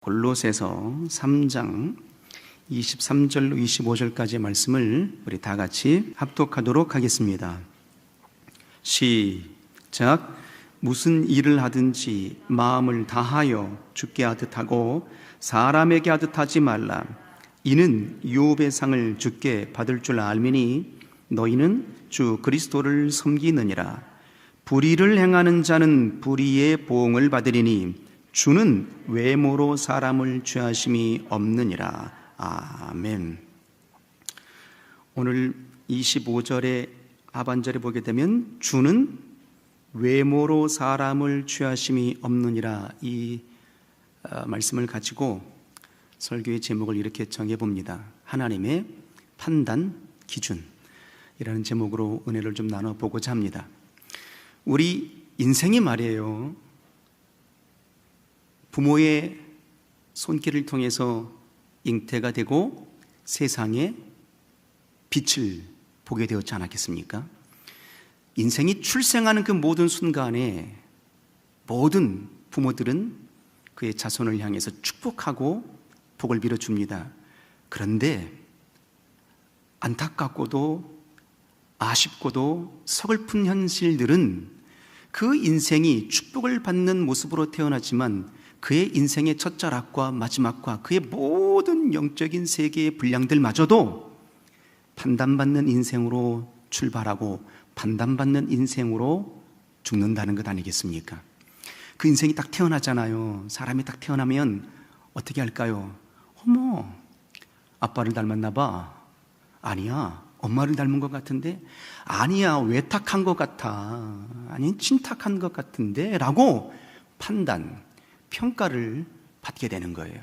골로새서 3장 23절로 25절까지의 말씀을 우리 다 같이 합독하도록 하겠습니다. 시작. 무슨 일을 하든지 마음을 다하여 죽게 하듯 하고 사람에게 하듯 하지 말라. 이는 유업의 상을 죽게 받을 줄 알미니 너희는 주 그리스도를 섬기느니라. 불의를 행하는 자는 불의의 보응을 받으리니 주는 외모로 사람을 취하심이 없느니라. 아멘. 오늘 25절의 하반절에 보게 되면 주는 외모로 사람을 취하심이 없느니라 이 어, 말씀을 가지고 설교의 제목을 이렇게 정해 봅니다. 하나님의 판단 기준이라는 제목으로 은혜를 좀 나눠 보고자 합니다. 우리 인생이 말이에요. 부모의 손길을 통해서 잉태가 되고 세상에 빛을 보게 되었지 않았겠습니까? 인생이 출생하는 그 모든 순간에 모든 부모들은 그의 자손을 향해서 축복하고 복을 빌어줍니다. 그런데 안타깝고도 아쉽고도 서글픈 현실들은 그 인생이 축복을 받는 모습으로 태어나지만 그의 인생의 첫 자락과 마지막과 그의 모든 영적인 세계의 분량들마저도 판단받는 인생으로 출발하고 판단받는 인생으로 죽는다는 것 아니겠습니까? 그 인생이 딱 태어나잖아요. 사람이 딱 태어나면 어떻게 할까요? 어머, 아빠를 닮았나 봐. 아니야, 엄마를 닮은 것 같은데? 아니야, 외탁한 것 같아. 아니, 친탁한 것 같은데? 라고 판단, 평가를 받게 되는 거예요.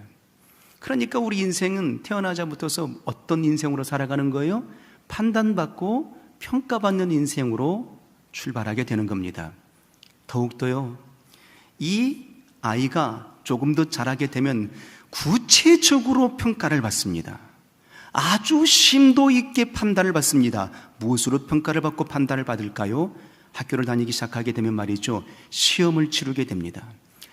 그러니까 우리 인생은 태어나자부터서 어떤 인생으로 살아가는 거예요? 판단받고 평가받는 인생으로 출발하게 되는 겁니다. 더욱더요, 이 아이가 조금 더 자라게 되면 구체적으로 평가를 받습니다. 아주 심도 있게 판단을 받습니다. 무엇으로 평가를 받고 판단을 받을까요? 학교를 다니기 시작하게 되면 말이죠. 시험을 치르게 됩니다.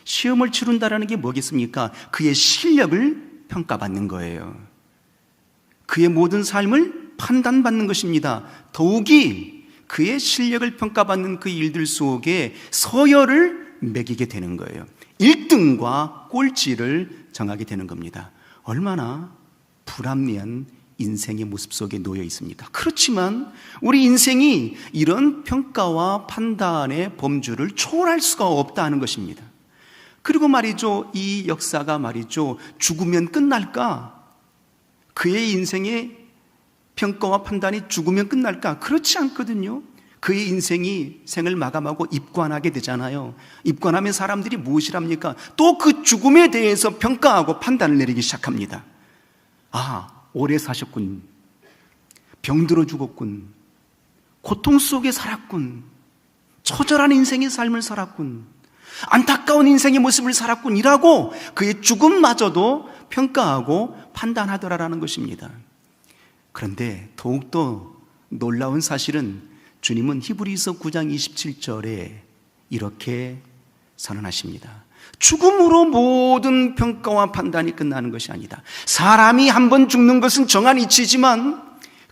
시험을 치른다라는 게 뭐겠습니까? 그의 실력을 평가받는 거예요. 그의 모든 삶을 판단받는 것입니다. 더욱이 그의 실력을 평가받는 그 일들 속에 서열을 매기게 되는 거예요. 1등과 꼴찌를 정하게 되는 겁니다. 얼마나 불합리한 인생의 모습 속에 놓여 있습니까? 그렇지만 우리 인생이 이런 평가와 판단의 범주를 초월할 수가 없다는 것입니다. 그리고 말이죠. 이 역사가 말이죠. 죽으면 끝날까? 그의 인생의 평가와 판단이 죽으면 끝날까? 그렇지 않거든요. 그의 인생이 생을 마감하고 입관하게 되잖아요. 입관하면 사람들이 무엇이랍니까? 또 그 죽음에 대해서 평가하고 판단을 내리기 시작합니다. 아, 오래 사셨군. 병들어 죽었군. 고통 속에 살았군. 처절한 인생의 삶을 살았군. 안타까운 인생의 모습을 살았군이라고 그의 죽음마저도 평가하고 판단하더라라는 것입니다. 그런데 더욱더 놀라운 사실은 주님은 히브리서 9장 27절에 이렇게 선언하십니다. 죽음으로 모든 평가와 판단이 끝나는 것이 아니다. 사람이 한 번 죽는 것은 정한 이치지만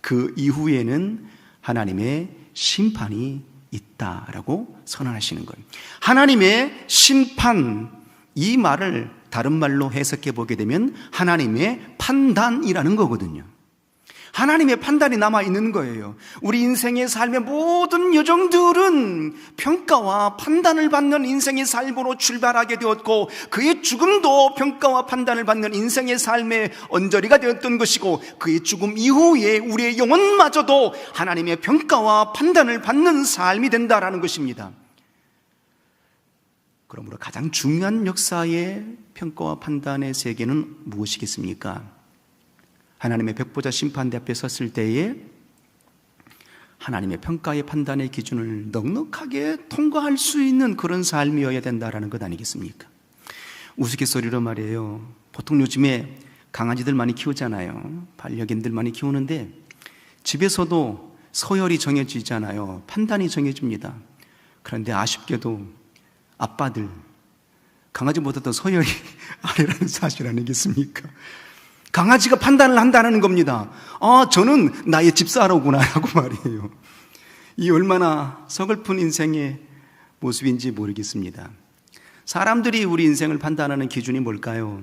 그 이후에는 하나님의 심판이 있다라고 선언하시는 거예요. 하나님의 심판 이 말을 다른 말로 해석해 보게 되면 하나님의 판단이라는 거거든요. 하나님의 판단이 남아 있는 거예요. 우리 인생의 삶의 모든 여정들은 평가와 판단을 받는 인생의 삶으로 출발하게 되었고 그의 죽음도 평가와 판단을 받는 인생의 삶의 언저리가 되었던 것이고 그의 죽음 이후에 우리의 영혼마저도 하나님의 평가와 판단을 받는 삶이 된다라는 것입니다. 그러므로 가장 중요한 역사의 평가와 판단의 세계는 무엇이겠습니까? 하나님의 백보자 심판대 앞에 섰을 때에 하나님의 평가의 판단의 기준을 넉넉하게 통과할 수 있는 그런 삶이어야 된다라는 것 아니겠습니까? 우스갯소리로 말이에요. 보통 요즘에 강아지들 많이 키우잖아요. 반려견들 많이 키우는데 집에서도 서열이 정해지잖아요. 판단이 정해집니다. 그런데 아쉽게도 아빠들 강아지보다 더 서열이 아니라는 사실 아니겠습니까? 강아지가 판단을 한다는 겁니다. 아, 저는 나의 집사로구나, 라고 말이에요. 이 얼마나 서글픈 인생의 모습인지 모르겠습니다. 사람들이 우리 인생을 판단하는 기준이 뭘까요?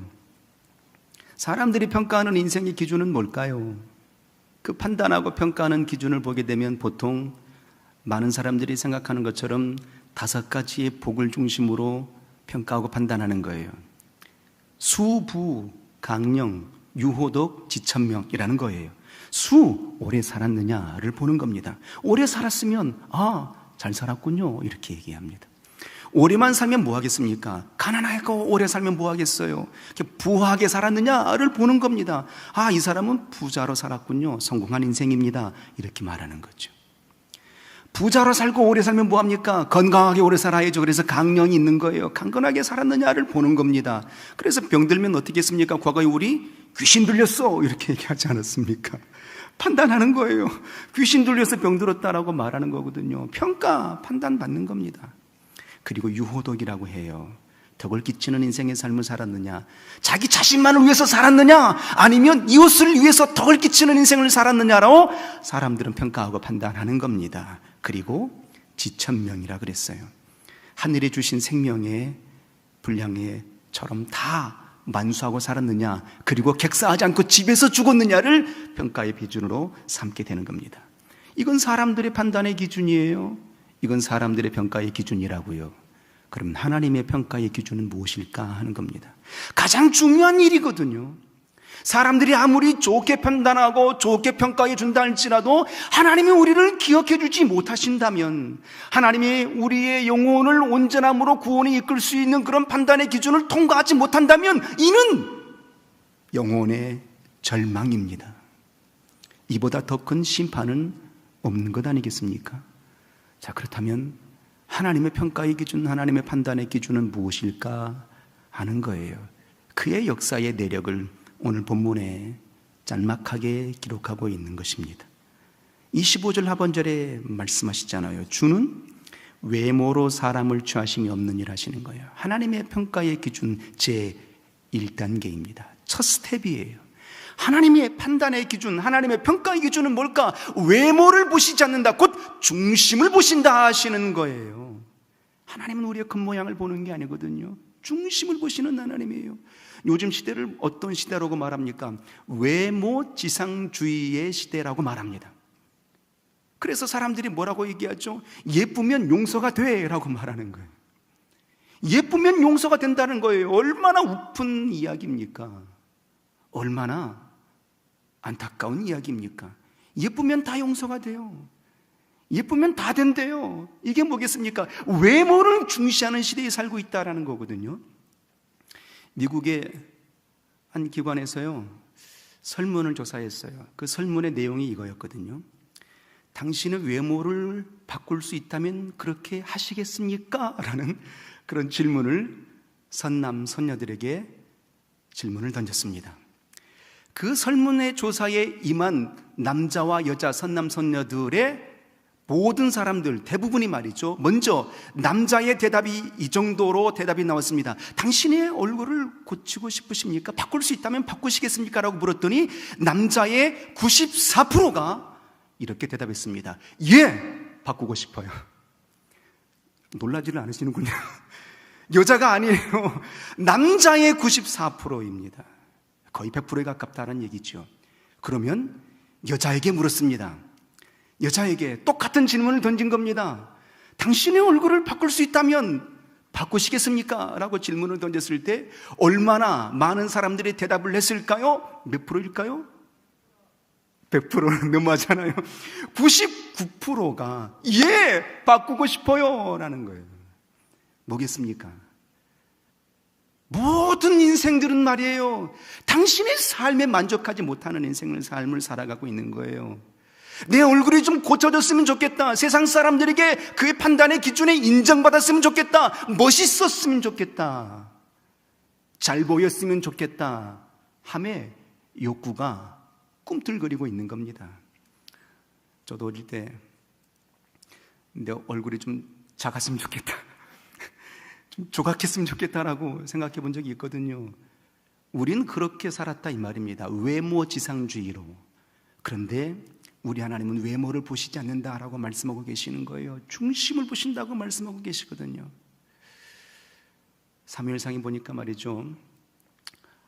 사람들이 평가하는 인생의 기준은 뭘까요? 그 판단하고 평가하는 기준을 보게 되면 보통 많은 사람들이 생각하는 것처럼 다섯 가지의 복을 중심으로 평가하고 판단하는 거예요. 수부, 강령, 유호독, 지천명이라는 거예요. 수, 오래 살았느냐를 보는 겁니다. 오래 살았으면, 아, 잘 살았군요. 이렇게 얘기합니다. 오래만 살면 뭐 하겠습니까? 가난하고 오래 살면 뭐 하겠어요? 부하게 살았느냐를 보는 겁니다. 아, 이 사람은 부자로 살았군요. 성공한 인생입니다. 이렇게 말하는 거죠. 부자로 살고 오래 살면 뭐 합니까? 건강하게 오래 살아야죠. 그래서 강령이 있는 거예요. 강건하게 살았느냐를 보는 겁니다. 그래서 병들면 어떻게 했습니까? 과거에 우리 귀신 들렸어. 이렇게 얘기하지 않았습니까? 판단하는 거예요. 귀신 들려서 병들었다라고 말하는 거거든요. 평가, 판단 받는 겁니다. 그리고 유호독이라고 해요. 덕을 끼치는 인생의 삶을 살았느냐? 자기 자신만을 위해서 살았느냐? 아니면 이웃을 위해서 덕을 끼치는 인생을 살았느냐라고 사람들은 평가하고 판단하는 겁니다. 그리고 지천명이라 그랬어요. 하늘에 주신 생명의 분량에처럼 다 만수하고 살았느냐, 그리고 객사하지 않고 집에서 죽었느냐를 평가의 기준으로 삼게 되는 겁니다. 이건 사람들의 판단의 기준이에요. 이건 사람들의 평가의 기준이라고요. 그럼 하나님의 평가의 기준은 무엇일까 하는 겁니다. 가장 중요한 일이거든요. 사람들이 아무리 좋게 판단하고 좋게 평가해 준다 할지라도 하나님이 우리를 기억해 주지 못하신다면 하나님이 우리의 영혼을 온전함으로 구원에 이끌 수 있는 그런 판단의 기준을 통과하지 못한다면 이는 영혼의 절망입니다. 이보다 더 큰 심판은 없는 것 아니겠습니까? 자, 그렇다면 하나님의 평가의 기준, 하나님의 판단의 기준은 무엇일까 하는 거예요. 그의 역사의 내력을 오늘 본문에 짤막하게 기록하고 있는 것입니다. 25절 하번절에 말씀하시잖아요. 주는 외모로 사람을 취하심이 없는 일 하시는 거예요. 하나님의 평가의 기준 제 1단계입니다. 첫 스텝이에요. 하나님의 판단의 기준, 하나님의 평가의 기준은 뭘까? 외모를 보시지 않는다. 곧 중심을 보신다 하시는 거예요. 하나님은 우리의 겉모양을 보는 게 아니거든요. 중심을 보시는 하나님이에요. 요즘 시대를 어떤 시대라고 말합니까? 외모 지상주의의 시대라고 말합니다. 그래서 사람들이 뭐라고 얘기하죠? 예쁘면 용서가 돼 라고 말하는 거예요. 예쁘면 용서가 된다는 거예요. 얼마나 우픈 이야기입니까? 얼마나 안타까운 이야기입니까? 예쁘면 다 용서가 돼요. 예쁘면 다 된대요. 이게 뭐겠습니까? 외모를 중시하는 시대에 살고 있다라는 거거든요. 미국의 한 기관에서요, 설문을 조사했어요. 그 설문의 내용이 이거였거든요. 당신의 외모를 바꿀 수 있다면 그렇게 하시겠습니까? 라는 그런 질문을 선남, 선녀들에게 질문을 던졌습니다. 그 설문의 조사에 임한 남자와 여자, 선남, 선녀들의 모든 사람들 대부분이 말이죠. 먼저 남자의 대답이 이 정도로 대답이 나왔습니다. 당신의 얼굴을 고치고 싶으십니까? 바꿀 수 있다면 바꾸시겠습니까? 라고 물었더니 남자의 94%가 이렇게 대답했습니다. 예, 바꾸고 싶어요. 놀라지를 않으시는군요. 여자가 아니에요. 남자의 94%입니다. 거의 100%에 가깝다는 얘기죠. 그러면 여자에게 물었습니다. 여자에게 똑같은 질문을 던진 겁니다. 당신의 얼굴을 바꿀 수 있다면 바꾸시겠습니까? 라고 질문을 던졌을 때 얼마나 많은 사람들이 대답을 했을까요? 몇 프로일까요? 100%는 너무하잖아요. 99%가 예! 바꾸고 싶어요! 라는 거예요. 뭐겠습니까? 모든 인생들은 말이에요. 당신의 삶에 만족하지 못하는 인생을 삶을 살아가고 있는 거예요. 내 얼굴이 좀 고쳐졌으면 좋겠다. 세상 사람들에게 그의 판단의 기준에 인정받았으면 좋겠다. 멋있었으면 좋겠다. 잘 보였으면 좋겠다. 함에 욕구가 꿈틀거리고 있는 겁니다. 저도 어릴 때 내 얼굴이 좀 작았으면 좋겠다. 좀 조각했으면 좋겠다라고 생각해 본 적이 있거든요. 우린 그렇게 살았다 이 말입니다. 외모 지상주의로. 그런데 우리 하나님은 외모를 보시지 않는다라고 말씀하고 계시는 거예요. 중심을 보신다고 말씀하고 계시거든요. 사무엘상에 보니까 말이죠.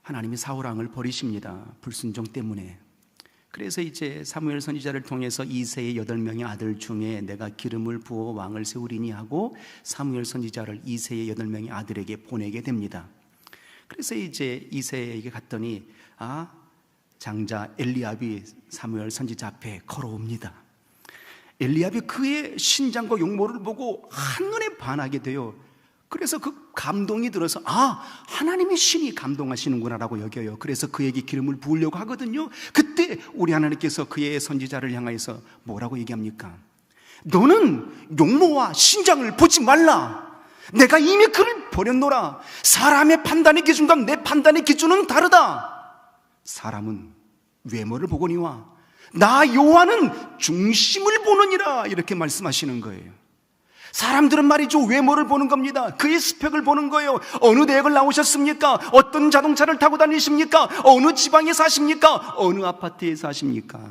하나님이 사울왕을 버리십니다. 불순종 때문에. 그래서 이제 사무엘 선지자를 통해서 이세의 여덟 명의 아들 중에 내가 기름을 부어 왕을 세우리니 하고 사무엘 선지자를 이세의 여덟 명의 아들에게 보내게 됩니다. 그래서 이제 이세에게 갔더니 아 장자 엘리압이 사무엘 선지자 앞에 걸어옵니다. 엘리압이 그의 신장과 용모를 보고 한눈에 반하게 돼요. 그래서 그 감동이 들어서 아 하나님의 신이 감동하시는구나라고 여겨요. 그래서 그에게 기름을 부으려고 하거든요. 그때 우리 하나님께서 그의 선지자를 향하여서 뭐라고 얘기합니까? 너는 용모와 신장을 보지 말라. 내가 이미 그를 버렸노라. 사람의 판단의 기준과 내 판단의 기준은 다르다. 사람은 외모를 보거니와 나 요한은 중심을 보느니라 이렇게 말씀하시는 거예요. 사람들은 말이죠 외모를 보는 겁니다. 그의 스펙을 보는 거예요. 어느 대학을 나오셨습니까? 어떤 자동차를 타고 다니십니까? 어느 지방에 사십니까? 어느 아파트에 사십니까?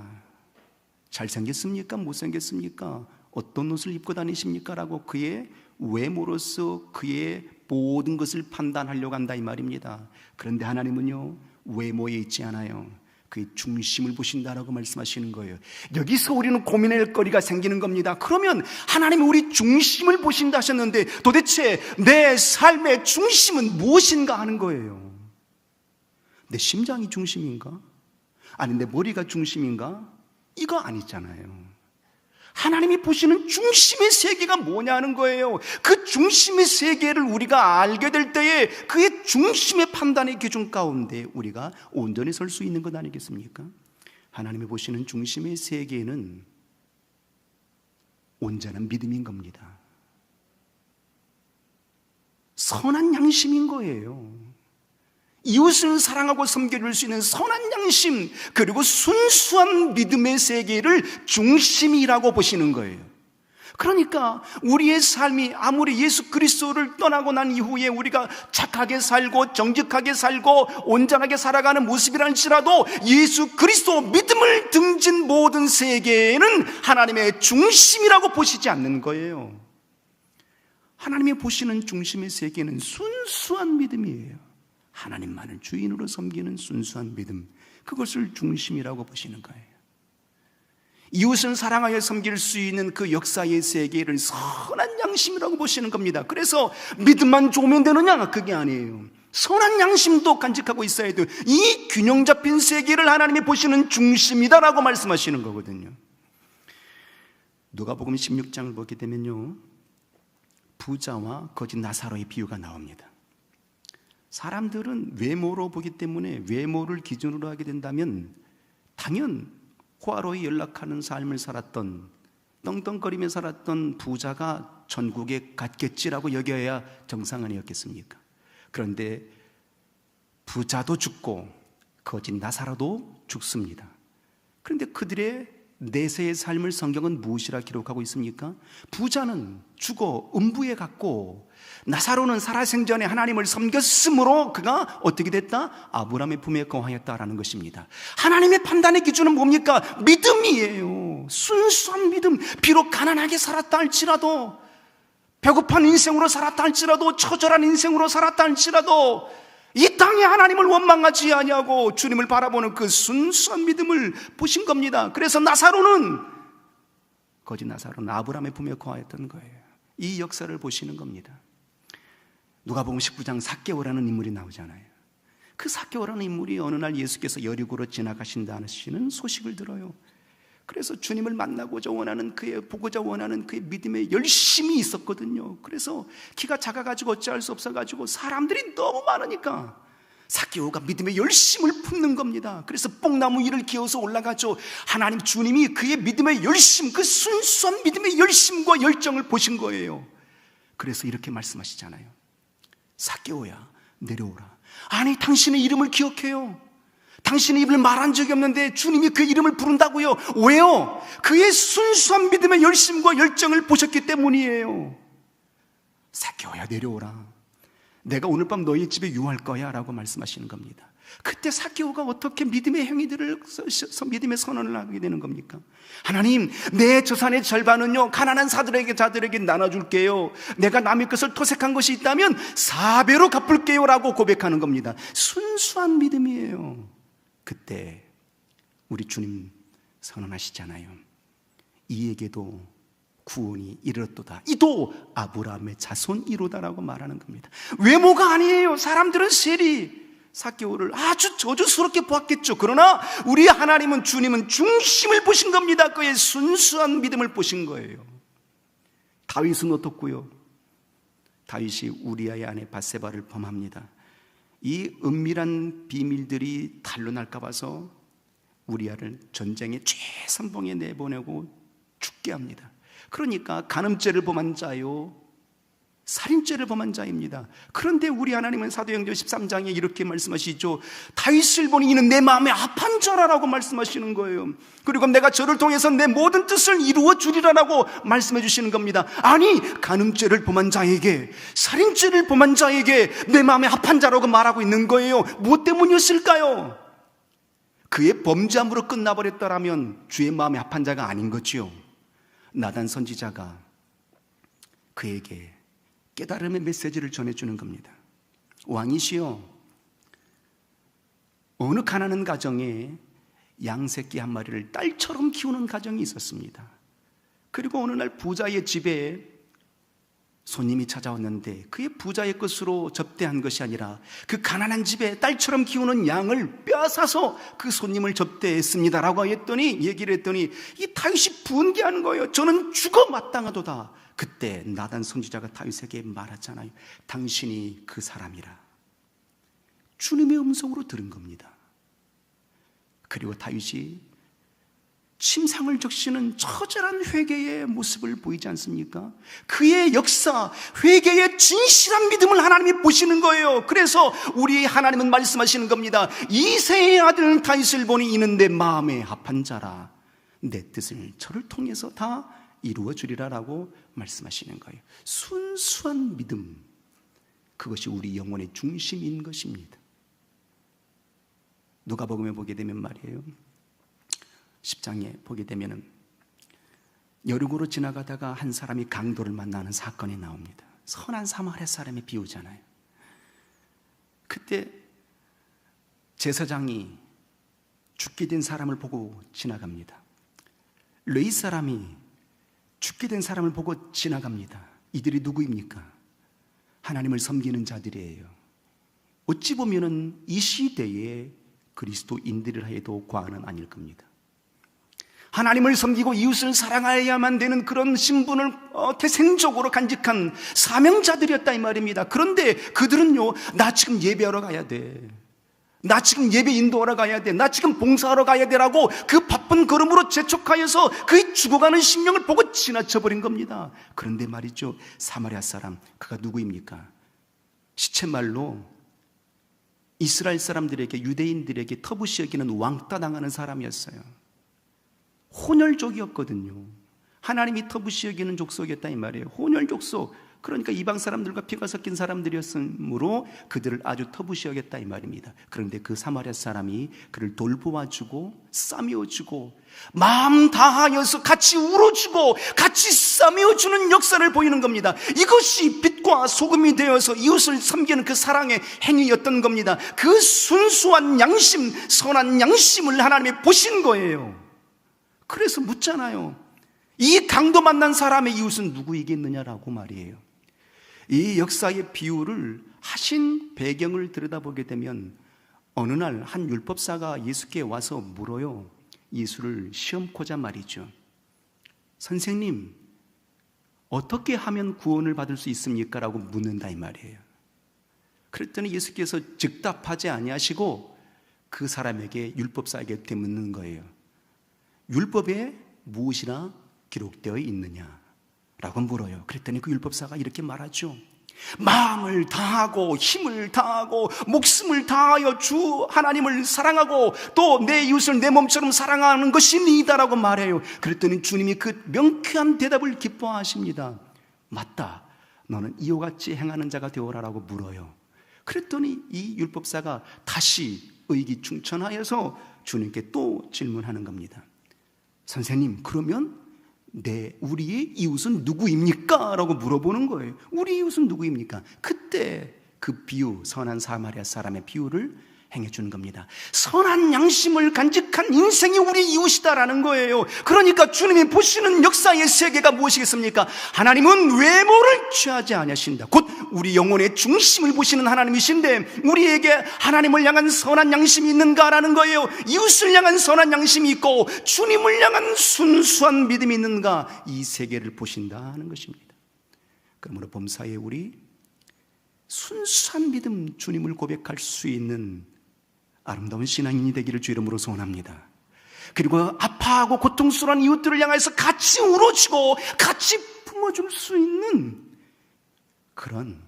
잘생겼습니까? 못생겼습니까? 어떤 옷을 입고 다니십니까? 라고 그의 외모로서 그의 모든 것을 판단하려고 한다 이 말입니다. 그런데 하나님은요 외모에 있지 않아요. 그의 중심을 보신다라고 말씀하시는 거예요. 여기서 우리는 고민할 거리가 생기는 겁니다. 그러면 하나님이 우리 중심을 보신다 하셨는데 도대체 내 삶의 중심은 무엇인가 하는 거예요. 내 심장이 중심인가? 아니 내 머리가 중심인가? 이거 아니잖아요. 하나님이 보시는 중심의 세계가 뭐냐는 거예요. 그 중심의 세계를 우리가 알게 될 때에 그의 중심의 판단의 기준 가운데 우리가 온전히 설 수 있는 것 아니겠습니까? 하나님이 보시는 중심의 세계는 온전한 믿음인 겁니다. 선한 양심인 거예요. 이웃을 사랑하고 섬겨줄 수 있는 선한 양심, 그리고 순수한 믿음의 세계를 중심이라고 보시는 거예요. 그러니까 우리의 삶이 아무리 예수 그리스도를 떠나고 난 이후에 우리가 착하게 살고 정직하게 살고 온전하게 살아가는 모습이랄지라도 예수 그리스도 믿음을 등진 모든 세계에는 하나님의 중심이라고 보시지 않는 거예요. 하나님이 보시는 중심의 세계는 순수한 믿음이에요. 하나님만을 주인으로 섬기는 순수한 믿음, 그것을 중심이라고 보시는 거예요. 이웃은 사랑하여 섬길 수 있는 그 역사의 세계를 선한 양심이라고 보시는 겁니다. 그래서 믿음만 좋으면 되느냐? 그게 아니에요. 선한 양심도 간직하고 있어야 돼요. 이 균형 잡힌 세계를 하나님이 보시는 중심이다라고 말씀하시는 거거든요. 누가복음 16장을 보게 되면요. 부자와 거짓 나사로의 비유가 나옵니다. 사람들은 외모로 보기 때문에 외모를 기준으로 하게 된다면 당연 호화로이 연락하는 삶을 살았던 떵떵거리며 살았던 부자가 전국에 갔겠지라고 여겨야 정상 아니었겠습니까? 그런데 부자도 죽고 거짓 나사로도 죽습니다. 그런데 그들의 내세의 삶을 성경은 무엇이라 기록하고 있습니까? 부자는 죽어 음부에 갔고 나사로는 살아생전에 하나님을 섬겼으므로 그가 어떻게 됐다? 아브라함의 품에 거하였다라는 것입니다. 하나님의 판단의 기준은 뭡니까? 믿음이에요. 순수한 믿음. 비록 가난하게 살았다 할지라도 배고픈 인생으로 살았다 할지라도 처절한 인생으로 살았다 할지라도 이 땅에 하나님을 원망하지 아니하고 주님을 바라보는 그 순수한 믿음을 보신 겁니다. 그래서 나사로는 거짓 나사로는 아브라함의 품에 거하였던 거예요. 이 역사를 보시는 겁니다. 누가복음 19장 사개오라는 인물이 나오잖아요. 그 사개오라는 인물이 어느 날 예수께서 여리고로 지나가신다는 소식을 들어요. 그래서 주님을 만나고자 원하는 그의 보고자 원하는 그의 믿음에 열심히 있었거든요. 그래서 키가 작아가지고 어찌할 수 없어가지고 사람들이 너무 많으니까 사개오가 믿음의 열심을 품는 겁니다. 그래서 뽕나무 위를 기어서 올라가죠. 하나님 주님이 그의 믿음의 열심, 그 순수한 믿음의 열심과 열정을 보신 거예요. 그래서 이렇게 말씀하시잖아요. 사개오야 내려오라. 아니 당신의 이름을 기억해요. 당신의 입을 말한 적이 없는데 주님이 그 이름을 부른다고요. 왜요? 그의 순수한 믿음의 열심과 열정을 보셨기 때문이에요. 사개오야 내려오라. 내가 오늘 밤 너희 집에 유할 거야 라고 말씀하시는 겁니다. 그때 사케오가 어떻게 믿음의 행위들을 믿음의 선언을 하게 되는 겁니까? 하나님, 내 재산의 절반은요 가난한 사들에게 자들에게 나눠줄게요. 내가 남의 것을 토색한 것이 있다면 사배로 갚을게요라고 고백하는 겁니다. 순수한 믿음이에요. 그때 우리 주님 선언하시잖아요. 이에게도 구원이 이르렀도다. 이도 아브라함의 자손이로다라고 말하는 겁니다. 외모가 아니에요. 사람들은 세리 사개오를 아주 저주스럽게 보았겠죠. 그러나 우리 하나님은 주님은 중심을 보신 겁니다. 그의 순수한 믿음을 보신 거예요. 다윗은 어떻고요? 다윗이 우리아의 아내 바세바를 범합니다. 이 은밀한 비밀들이 탄로날까 봐서 우리아를 전쟁의 최선봉에 내보내고 죽게 합니다. 그러니까 간음죄를 범한 자요 살인죄를 범한 자입니다. 그런데 우리 하나님은 사도행전 13장에 이렇게 말씀하시죠. 다윗을 보니 이는 내 마음에 합한 자라라고 말씀하시는 거예요. 그리고 내가 저를 통해서 내 모든 뜻을 이루어 주리라라고 말씀해 주시는 겁니다. 아니, 간음죄를 범한 자에게, 살인죄를 범한 자에게 내 마음에 합한 자라고 말하고 있는 거예요. 무엇 때문이었을까요? 그의 범죄함으로 끝나버렸다라면 주의 마음에 합한 자가 아닌 거지요. 나단 선지자가 그에게 깨달음의 메시지를 전해주는 겁니다. 왕이시여, 어느 가난한 가정에 양새끼 한 마리를 딸처럼 키우는 가정이 있었습니다. 그리고 어느 날 부자의 집에 손님이 찾아왔는데 그의 부자의 것으로 접대한 것이 아니라 그 가난한 집에 딸처럼 키우는 양을 빼앗아서 그 손님을 접대했습니다라고 했더니 얘기를 했더니 이 다윗이 분개하는 거예요. 저는 죽어 마땅하도다. 그때 나단 선지자가 다윗에게 말하잖아요. 당신이 그 사람이라. 주님의 음성으로 들은 겁니다. 그리고 다윗이 침상을 적시는 처절한 회개의 모습을 보이지 않습니까? 그의 역사, 회개의 진실한 믿음을 하나님이 보시는 거예요. 그래서 우리 하나님은 말씀하시는 겁니다. 이세의 아들 다윗을 보니 이는 내 마음에 합한 자라. 내 뜻을 저를 통해서 다 이루어 주리라라고 말씀하시는 거예요. 순수한 믿음. 그것이 우리 영혼의 중심인 것입니다. 누가 복음에 보게 되면 말이에요. 10장에 보게 되면은 여름으로 지나가다가 한 사람이 강도를 만나는 사건이 나옵니다. 선한 사마리아 사람이 비우잖아요. 그때 제사장이 죽게 된 사람을 보고 지나갑니다. 레이 사람이 죽게 된 사람을 보고 지나갑니다. 이들이 누구입니까? 하나님을 섬기는 자들이에요. 어찌 보면은 이 시대에 그리스도인들을 해도 과언은 아닐 겁니다. 하나님을 섬기고 이웃을 사랑해야만 되는 그런 신분을 어, 태생적으로 간직한 사명자들이었다 이 말입니다. 그런데 그들은요, 나 지금 예배하러 가야 돼. 나 지금 예배 인도하러 가야 돼. 나 지금 봉사하러 가야 되라고 그 바쁜 걸음으로 재촉하여서 그의 죽어가는 심령을 보고 지나쳐 버린 겁니다. 그런데 말이죠. 사마리아 사람, 그가 누구입니까? 시체말로 이스라엘 사람들에게, 유대인들에게 터부시 여기는 왕따 당하는 사람이었어요. 혼혈족이었거든요. 하나님이 터부시 여기는 족속이었다 이 말이에요. 혼혈 족속. 그러니까 이방 사람들과 피가 섞인 사람들이었으므로 그들을 아주 터부시 여겼다 이 말입니다. 그런데 그 사마리아 사람이 그를 돌보아주고 싸매어주고 마음 다하여서 같이 울어주고 같이 싸매어주는 역사를 보이는 겁니다. 이것이 빛과 소금이 되어서 이웃을 섬기는 그 사랑의 행위였던 겁니다. 그 순수한 양심, 선한 양심을 하나님이 보신 거예요. 그래서 묻잖아요. 이 강도 만난 사람의 이웃은 누구이겠느냐라고 말이에요. 이 역사의 비유를 하신 배경을 들여다보게 되면 어느 날 한 율법사가 예수께 와서 물어요. 예수를 시험코자 말이죠. 선생님, 어떻게 하면 구원을 받을 수 있습니까? 라고 묻는다 이 말이에요. 그랬더니 예수께서 즉답하지 아니하시고 그 사람에게 율법사에게 묻는 거예요. 율법에 무엇이나 기록되어 있느냐? 라고 물어요. 그랬더니 그 율법사가 이렇게 말하죠. 마음을 다하고 힘을 다하고 목숨을 다하여 주 하나님을 사랑하고 또 내 이웃을 내 몸처럼 사랑하는 것이 니다라고 말해요. 그랬더니 주님이 그 명쾌한 대답을 기뻐하십니다. 맞다. 너는 이와 같이 행하는 자가 되어라라고 물어요. 그랬더니 이 율법사가 다시 의기충천하여서 주님께 또 질문하는 겁니다. 선생님, 그러면 내 우리의 이웃은 누구입니까? 라고 물어보는 거예요. 우리 이웃은 누구입니까? 그때 그 비유, 선한 사마리아 사람의 비유를 행해 주는 겁니다. 선한 양심을 간직한 인생이 우리 이웃이다라는 거예요. 그러니까 주님이 보시는 역사의 세계가 무엇이겠습니까? 하나님은 외모를 취하지 아니하신다. 곧 우리 영혼의 중심을 보시는 하나님이신데 우리에게 하나님을 향한 선한 양심이 있는가라는 거예요. 이웃을 향한 선한 양심이 있고 주님을 향한 순수한 믿음이 있는가 이 세계를 보신다는 것입니다. 그러므로 범사에 우리 순수한 믿음 주님을 고백할 수 있는 아름다운 신앙인이 되기를 주 이름으로 소원합니다. 그리고 아파하고 고통스러운 이웃들을 향해서 같이 울어주고 같이 품어줄 수 있는 그런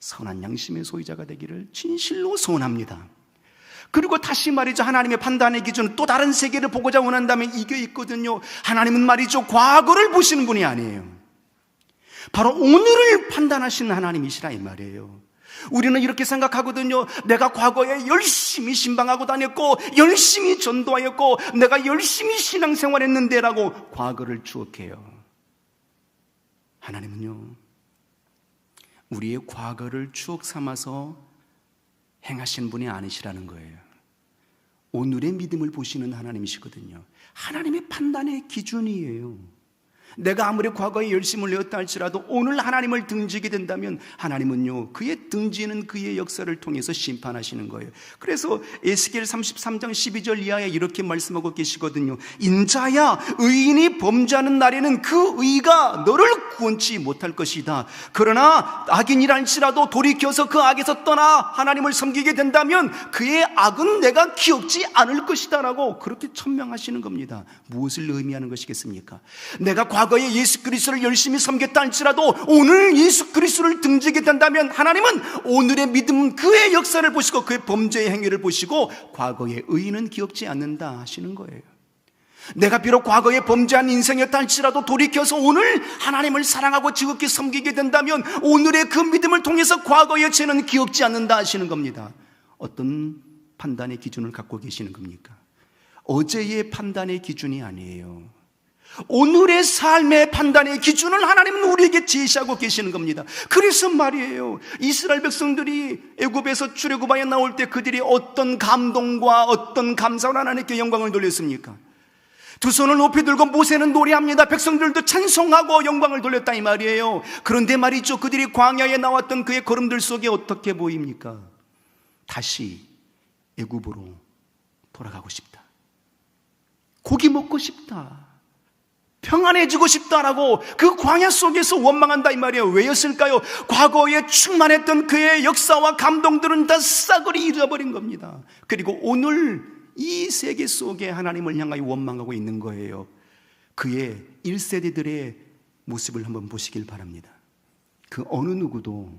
선한 양심의 소유자가 되기를 진실로 소원합니다. 그리고 다시 말이죠. 하나님의 판단의 기준은 또 다른 세계를 보고자 원한다면 이게 있거든요. 하나님은 말이죠. 과거를 보시는 분이 아니에요. 바로 오늘을 판단하시는 하나님이시라 이 말이에요. 우리는 이렇게 생각하거든요. 내가 과거에 열심히 신방하고 다녔고, 열심히 전도하였고, 내가 열심히 신앙생활 했는데라고 과거를 추억해요. 하나님은요, 우리의 과거를 추억 삼아서 행하신 분이 아니시라는 거예요. 오늘의 믿음을 보시는 하나님이시거든요. 하나님의 판단의 기준이에요. 내가 아무리 과거에 열심을 내었다 할지라도 오늘 하나님을 등지게 된다면 하나님은요, 그의 등지는 그의 역사를 통해서 심판하시는 거예요. 그래서 에스겔 33장 12절 이하에 이렇게 말씀하고 계시거든요. 인자야, 의인이 범죄하는 날에는 그 의가 너를 구원치 못할 것이다. 그러나 악인이랄지라도 돌이켜서 그 악에서 떠나 하나님을 섬기게 된다면 그의 악은 내가 기억지 않을 것이다라고 그렇게 천명하시는 겁니다. 무엇을 의미하는 것이겠습니까? 내가 과거 과거에 예수 그리스도를 열심히 섬겼다 할지라도 오늘 예수 그리스도를 등지게 된다면 하나님은 오늘의 믿음 그의 역사를 보시고 그의 범죄의 행위를 보시고 과거의 의인은 기억지 않는다 하시는 거예요. 내가 비록 과거에 범죄한 인생이었다 할지라도 돌이켜서 오늘 하나님을 사랑하고 지극히 섬기게 된다면 오늘의 그 믿음을 통해서 과거의 죄는 기억지 않는다 하시는 겁니다. 어떤 판단의 기준을 갖고 계시는 겁니까? 어제의 판단의 기준이 아니에요. 오늘의 삶의 판단의 기준을 하나님은 우리에게 제시하고 계시는 겁니다. 그래서 말이에요. 이스라엘 백성들이 애굽에서 출애굽하여 나올 때 그들이 어떤 감동과 어떤 감사로 하나님께 영광을 돌렸습니까? 두 손을 높이 들고 모세는 노래합니다. 백성들도 찬송하고 영광을 돌렸다 이 말이에요. 그런데 말이죠. 그들이 광야에 나왔던 그의 걸음들 속에 어떻게 보입니까? 다시 애굽으로 돌아가고 싶다. 고기 먹고 싶다. 평안해지고 싶다라고 그 광야 속에서 원망한다 이 말이에요. 왜였을까요? 과거에 충만했던 그의 역사와 감동들은 다 싸그리 잃어버린 겁니다. 그리고 오늘 이 세계 속에 하나님을 향하여 원망하고 있는 거예요. 그의 1세대들의 모습을 한번 보시길 바랍니다. 그 어느 누구도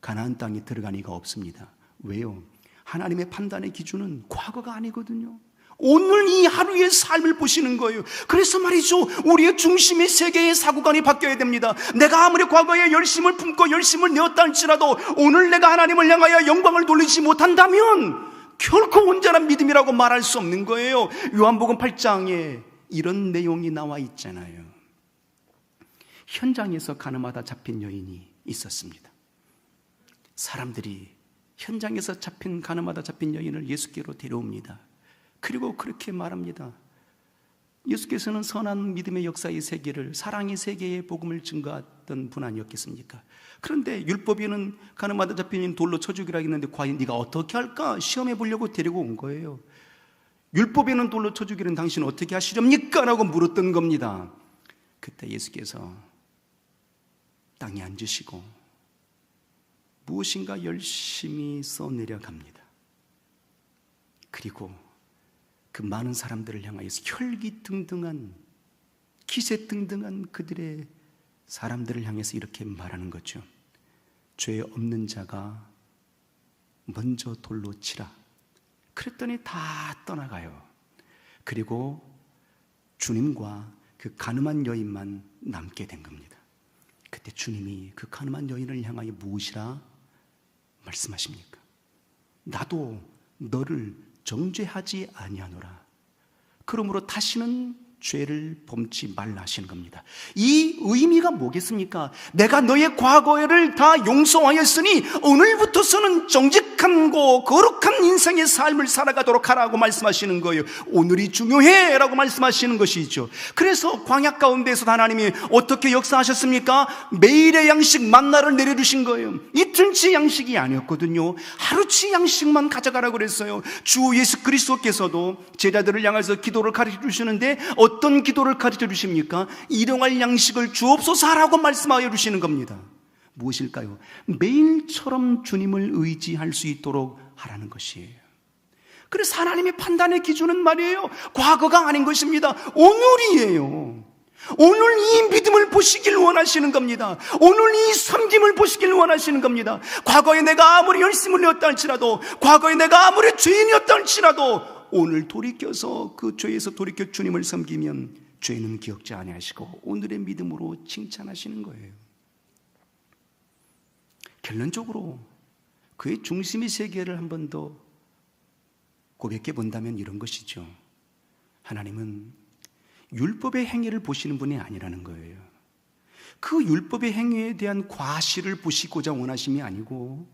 가나안 땅에 들어가니가 없습니다. 왜요? 하나님의 판단의 기준은 과거가 아니거든요. 오늘 이 하루의 삶을 보시는 거예요. 그래서 말이죠. 우리의 중심이 세계의 사고관이 바뀌어야 됩니다. 내가 아무리 과거에 열심을 품고 열심을 내었다 할지라도 오늘 내가 하나님을 향하여 영광을 돌리지 못한다면 결코 온전한 믿음이라고 말할 수 없는 거예요. 요한복음 8장에 이런 내용이 나와 있잖아요. 현장에서 가늠하다 잡힌 여인이 있었습니다. 사람들이 현장에서 잡힌 가늠하다 잡힌 여인을 예수께로 데려옵니다. 그리고 그렇게 말합니다. 예수께서는 선한 믿음의 역사의 세계를 사랑의 세계의 복음을 증거했던 분 아니었겠습니까? 그런데 율법에는 가늠하다 잡힌 돌로 쳐 죽이라 했는데 과연 네가 어떻게 할까 시험해 보려고 데리고 온 거예요. 율법에는 돌로 쳐 죽이는 당신 어떻게 하시렵니까? 라고 물었던 겁니다. 그때 예수께서 땅에 앉으시고 무엇인가 열심히 써내려갑니다. 그리고 그 많은 사람들을 향하여서 혈기등등한 기세등등한 그들의 사람들을 향해서 이렇게 말하는 거죠. 죄 없는 자가 먼저 돌로 치라. 그랬더니 다 떠나가요. 그리고 주님과 그 가늠한 여인만 남게 된 겁니다. 그때 주님이 그 가늠한 여인을 향하여 무엇이라 말씀하십니까? 나도 너를 정죄하지 아니하노라. 그러므로 다시는 죄를 범치 말라 하시는 겁니다. 이 의미가 뭐겠습니까? 내가 너의 과거를 다 용서하였으니 오늘부터서는 정직 한고 거룩한 인생의 삶을 살아가도록 하라고 말씀하시는 거예요. 오늘이 중요해 라고 말씀하시는 것이죠. 그래서 광약 가운데서 하나님이 어떻게 역사하셨습니까? 매일의 양식 만나를 내려주신 거예요. 이틀치 양식이 아니었거든요. 하루치 양식만 가져가라고 그랬어요. 주 예수 그리스도께서도 제자들을 향해서 기도를 가르쳐 주시는데 어떤 기도를 가르쳐 주십니까? 일용할 양식을 주옵소서라고 말씀하여 주시는 겁니다. 무엇일까요? 매일처럼 주님을 의지할 수 있도록 하라는 것이에요. 그래서 하나님의 판단의 기준은 말이에요. 과거가 아닌 것입니다. 오늘이에요. 오늘 이 믿음을 보시길 원하시는 겁니다. 오늘 이 섬김을 보시길 원하시는 겁니다. 과거에 내가 아무리 열심을 내었다 할지라도, 과거에 내가 아무리 죄인이었다 할지라도, 오늘 돌이켜서 그 죄에서 돌이켜 주님을 섬기면 죄는 기억지 아니하시고 오늘의 믿음으로 칭찬하시는 거예요. 결론적으로 그의 중심의 세계를 한 번 더 고백해 본다면 이런 것이죠. 하나님은 율법의 행위를 보시는 분이 아니라는 거예요. 그 율법의 행위에 대한 과실을 보시고자 원하심이 아니고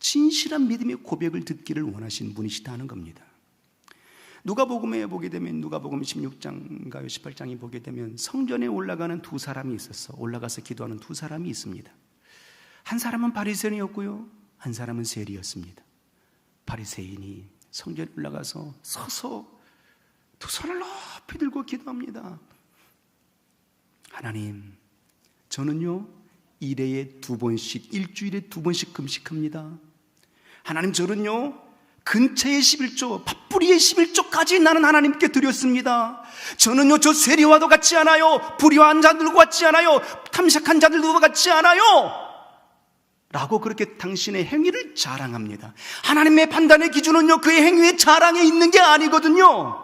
진실한 믿음의 고백을 듣기를 원하시는 분이시다는 겁니다. 누가복음에 보게 되면 누가복음 16장인가요 18장에 보게 되면 성전에 올라가는 두 사람이 있었어. 올라가서 기도하는 두 사람이 있습니다. 한 사람은 바리새인이었고요. 한 사람은 세리였습니다. 바리새인이 성전에 올라가서 서서 두 손을 높이 들고 기도합니다. 하나님, 저는요 일회에 두 번씩 일주일에 두 번씩 금식합니다. 하나님 저는요 근처의 11조, 팥뿌리의 11조까지 나는 하나님께 드렸습니다. 저는요, 저 세리와도 같지 않아요. 불의한 자들과 같지 않아요. 탐색한 자들과 같지 않아요. 라고 그렇게 당신의 행위를 자랑합니다. 하나님의 판단의 기준은요, 그의 행위의 자랑에 있는 게 아니거든요.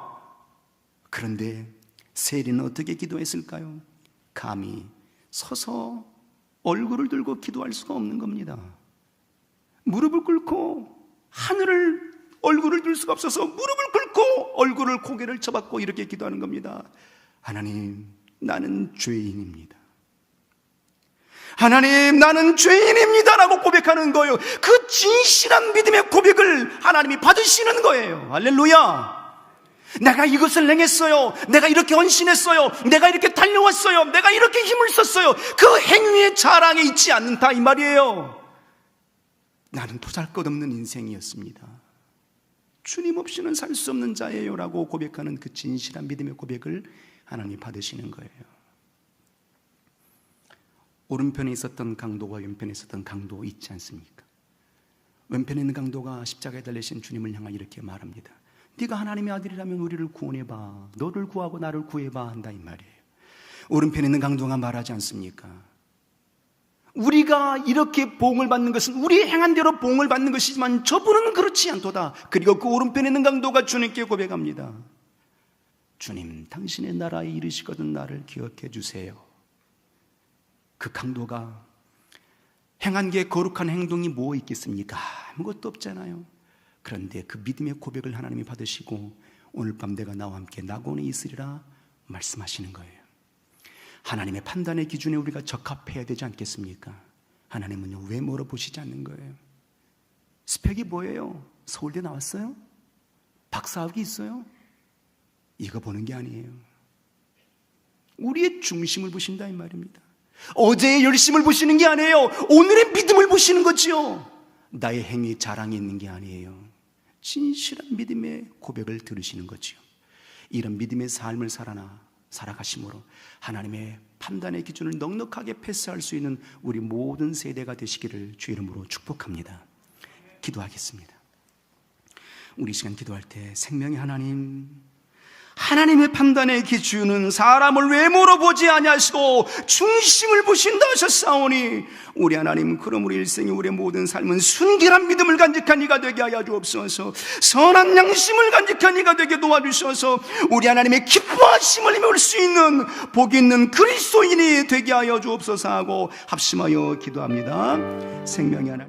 그런데 세리는 어떻게 기도했을까요? 감히 서서 얼굴을 들고 기도할 수가 없는 겁니다. 무릎을 꿇고 하늘을 얼굴을 들 수가 없어서 무릎을 꿇고 얼굴을 고개를 쳐박고 이렇게 기도하는 겁니다. 하나님, 나는 죄인입니다. 하나님, 나는 죄인입니다라고 고백하는 거예요. 그 진실한 믿음의 고백을 하나님이 받으시는 거예요. 할렐루야. 내가 이것을 행했어요. 내가 이렇게 헌신했어요. 내가 이렇게 달려왔어요. 내가 이렇게 힘을 썼어요. 그 행위의 자랑에 있지 않는다 이 말이에요. 나는 토잘것없는 인생이었습니다. 주님 없이는 살 수 없는 자예요라고 고백하는 그 진실한 믿음의 고백을 하나님이 받으시는 거예요. 오른편에 있었던 강도와 왼편에 있었던 강도 있지 않습니까? 왼편에 있는 강도가 십자가에 달리신 주님을 향하 이렇게 말합니다. 네가 하나님의 아들이라면 우리를 구원해봐. 너를 구하고 나를 구해봐 한다 이 말이에요. 오른편에 있는 강도가 말하지 않습니까? 우리가 이렇게 보응을 받는 것은 우리 행한 대로 보응을 받는 것이지만 저분은 그렇지 않도다. 그리고 그 오른편에 있는 강도가 주님께 고백합니다. 주님, 당신의 나라에 이르시거든 나를 기억해 주세요. 그 강도가 행한 게 거룩한 행동이 뭐 있겠습니까? 아무것도 없잖아요. 그런데 그 믿음의 고백을 하나님이 받으시고 오늘 밤 내가 나와 함께 낙원에 있으리라 말씀하시는 거예요. 하나님의 판단의 기준에 우리가 적합해야 되지 않겠습니까? 하나님은요, 왜 물어보시지 않는 거예요? 스펙이 뭐예요? 서울대 나왔어요? 박사학위 있어요? 이거 보는 게 아니에요. 우리의 중심을 보신다 이 말입니다. 어제의 열심을 보시는 게 아니에요. 오늘의 믿음을 보시는 거지요. 나의 행위 자랑이 있는 게 아니에요. 진실한 믿음의 고백을 들으시는 거지요. 이런 믿음의 삶을 살아나 살아가심으로 하나님의 판단의 기준을 넉넉하게 패스할 수 있는 우리 모든 세대가 되시기를 주 이름으로 축복합니다. 기도하겠습니다. 우리 시간 기도할 때 생명의 하나님 하나님의 판단의 기준은 사람을 외모로 보지 아니하시고 중심을 보신다 하셨사오니 우리 하나님 우리 일생이 우리의 모든 삶은 순결한 믿음을 간직한 이가 되게 하여 주옵소서. 선한 양심을 간직한 이가 되게 도와주셔서. 우리 하나님의 기뻐하심을 이룰 수 있는 복 있는 그리스도인이 되게 하여 주옵소서 하고 합심하여 기도합니다. 생명의 하나님